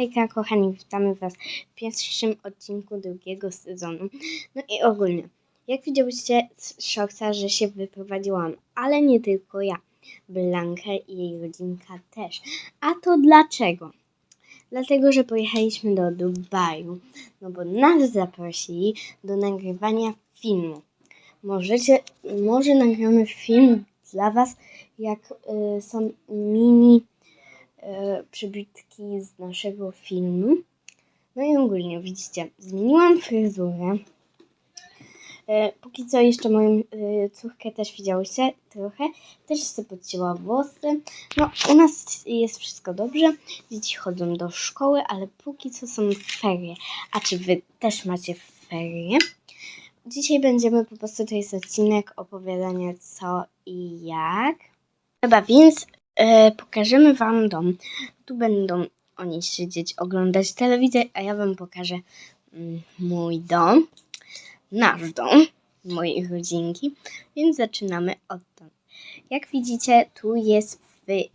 Hejka kochani, witamy Was w pierwszym odcinku drugiego sezonu. No i ogólnie, jak widziałyście z że się wyprowadziłam, ale nie tylko ja, Blanka i jej rodzinka też. A to dlaczego? Dlatego, że pojechaliśmy do Dubaju, no bo nas zaprosili do nagrywania filmu. Możecie, może nagramy film dla Was, jak y, są mini e, przybitki z naszego filmu. No i ogólnie widzicie, zmieniłam fryzurę. E, póki co jeszcze moją e, córkę też widziałyście trochę. Też sobie podcięła włosy. No u nas jest wszystko dobrze. Dzieci chodzą do szkoły, ale póki co są ferie. A czy wy też macie ferie? Dzisiaj będziemy po prostu, to jest odcinek opowiadania co i jak. Dobra, więc e, pokażemy Wam dom. Tu będą oni siedzieć, oglądać telewizję, a ja Wam pokażę mm, mój dom, nasz dom, mojej rodzinki. Więc zaczynamy od domu. Jak widzicie, tu jest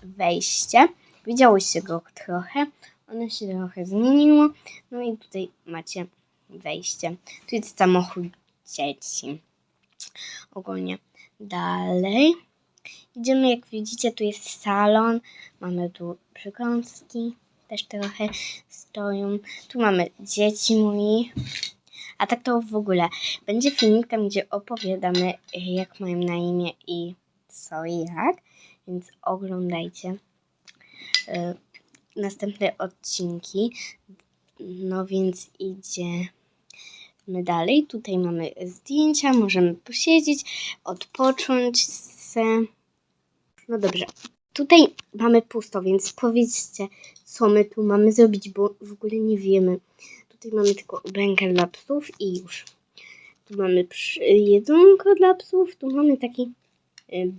wejście. Widziałyście go trochę. Ono się trochę zmieniło. No i tutaj macie wejście. Tu jest samochód dzieci. Ogólnie dalej. Idziemy, jak widzicie, tu jest salon, mamy tu przykąski, też trochę stoją. Tu mamy dzieci moi. A tak to w ogóle będzie filmik tam, gdzie opowiadamy, jak mają na imię i co i jak. Więc oglądajcie y, następne odcinki. No więc idziemy dalej. Tutaj mamy zdjęcia, możemy posiedzieć, odpocząć se. No dobrze. Tutaj mamy pusto, więc powiedzcie, co my tu mamy zrobić, bo w ogóle nie wiemy. Tutaj mamy tylko ubrankę dla psów i już. Tu mamy jedzonko dla psów, tu mamy taki, y,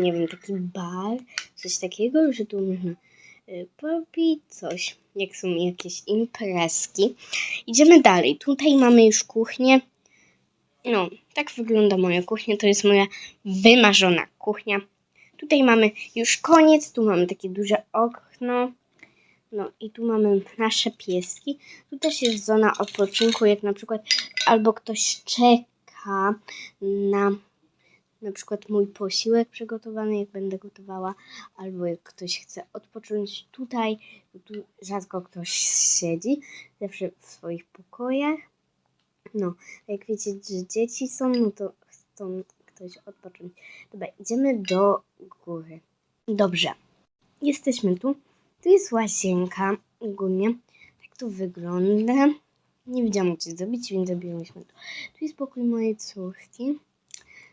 nie wiem, taki bar, coś takiego, że tu można y, popić coś, jak są jakieś imprezki. Idziemy dalej. Tutaj mamy już kuchnię. No, tak wygląda moja kuchnia. To jest moja wymarzona kuchnia. Tutaj mamy już koniec. Tu mamy takie duże okno. No i tu mamy nasze pieski. Tu też jest zona odpoczynku, jak na przykład albo ktoś czeka na na przykład mój posiłek przygotowany, jak będę gotowała, albo jak ktoś chce odpocząć tutaj, tu rzadko ktoś siedzi, zawsze w swoich pokojach. No, jak wiecie, że dzieci są, no to chcą ktoś odpocząć. Dobra, idziemy do góry. Dobrze, jesteśmy tu. Tu jest łazienka ogólnie. Tak to wygląda. Nie wiedziałam, co zrobić, więc zrobiłyśmy to. Tu jest pokój mojej córki.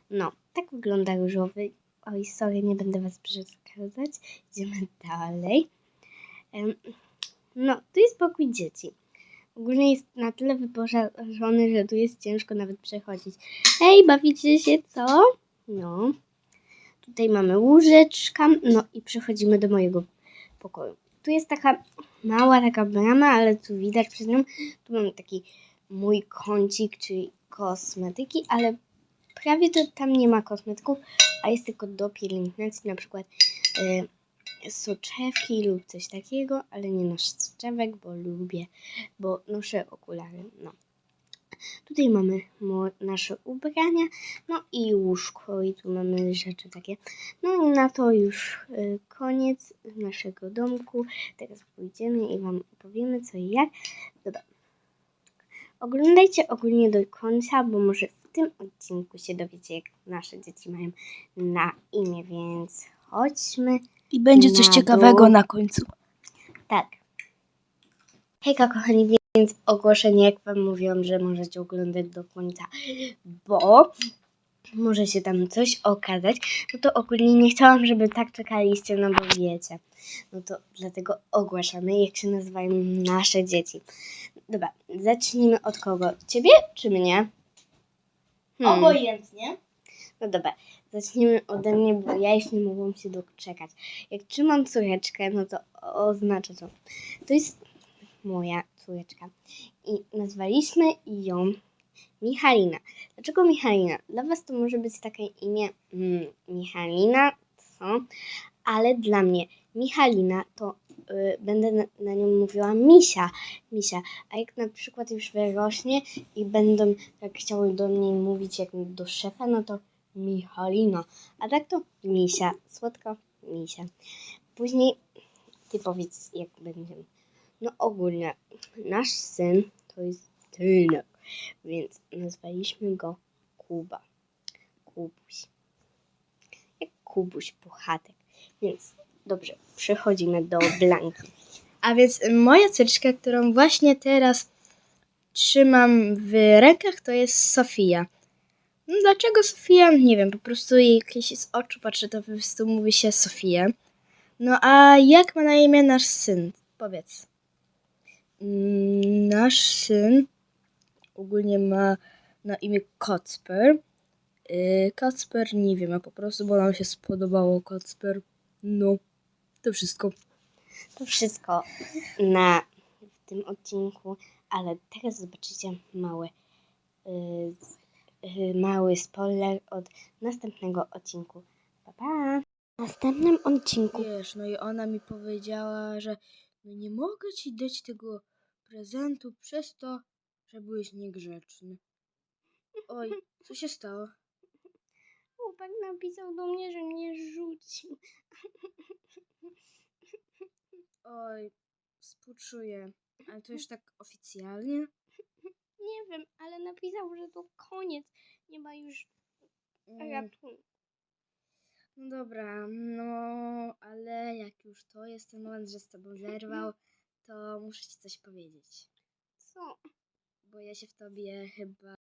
No, tak wygląda różowy. Oj, sorry, nie będę Was przeszkadzać. Idziemy dalej. No, tu jest pokój dzieci. Ogólnie jest na tyle wyposażony, że tu jest ciężko nawet przechodzić. Hej, bawicie się co? No. Tutaj mamy łóżeczka, no i przechodzimy do mojego pokoju. Tu jest taka mała taka brama, ale tu widać przez nią. Tu mam taki mój kącik, czyli kosmetyki, ale prawie to tam nie ma kosmetyków, a jest tylko do pielęgnacji, na przykład y, soczewki lub coś takiego, ale nie noszę soczewek, bo lubię, bo noszę okulary, no. Tutaj mamy nasze ubrania, no i łóżko i tu mamy rzeczy takie. No i na to już y, koniec naszego domku. Teraz pójdziemy i Wam opowiemy co i jak. Dobra. Oglądajcie ogólnie do końca, bo może w tym odcinku się dowiecie, jak nasze dzieci mają na imię, więc chodźmy. I będzie coś Na ciekawego dół. na końcu. Tak. Hejka kochani, więc ogłoszenie, jak wam mówiłam, że możecie oglądać do końca, bo może się tam coś okazać, no to ogólnie nie chciałam, żeby tak czekaliście, no bo wiecie. No to dlatego ogłaszamy, jak się nazywają nasze dzieci. Dobra, zacznijmy od kogo? Ciebie czy mnie? Hmm. Obojętnie. No dobra, zacznijmy ode mnie, bo ja już nie mogłam się doczekać. Jak trzymam córeczkę, no to oznacza to. To jest moja córeczka. I nazwaliśmy ją Michalina. Dlaczego Michalina? Dla Was to może być takie imię mm, Michalina, co? Ale dla mnie Michalina to y, będę na, na nią mówiła misia, misia. A jak na przykład już wyrośnie i będą tak chciały do mnie mówić jak do szefa, no to Michalina. A tak to misia, słodko misia. Później ty powiedz jak będzie. No ogólnie nasz syn to jest synek, więc nazwaliśmy go Kuba. Kubuś. Jak Kubuś Puchatek. Więc dobrze, przechodzimy do Blanki. A więc moja córeczka, którą właśnie teraz trzymam w rękach, to jest Sofia. No, Dlaczego Sofia? Nie wiem, po prostu jej jakieś z oczu patrzę, to po prostu mówi się Sofia. No a jak ma na imię nasz syn? Powiedz. Mm, Nasz syn ogólnie ma na imię Kacper. Yy, Kacper nie wiem, a po prostu, bo nam się spodobało Kacper. No, to wszystko. To wszystko na w tym odcinku, ale teraz zobaczycie mały, y, y, mały spoiler od następnego odcinku. Pa, pa! W następnym odcinku Wiesz, no i ona mi powiedziała, że no nie mogę ci dać tego prezentu przez to, że byłeś niegrzeczny. Oj, co się stało? chłopak napisał do mnie, że mnie rzucił. Oj, współczuję. Ale to już tak oficjalnie? Nie wiem, ale napisał, że to koniec. Nie ma już Mm, ratunku. No dobra, no ale jak już to jest ten moment, że z tobą zerwał, to muszę ci coś powiedzieć. Co? Bo ja się w tobie chyba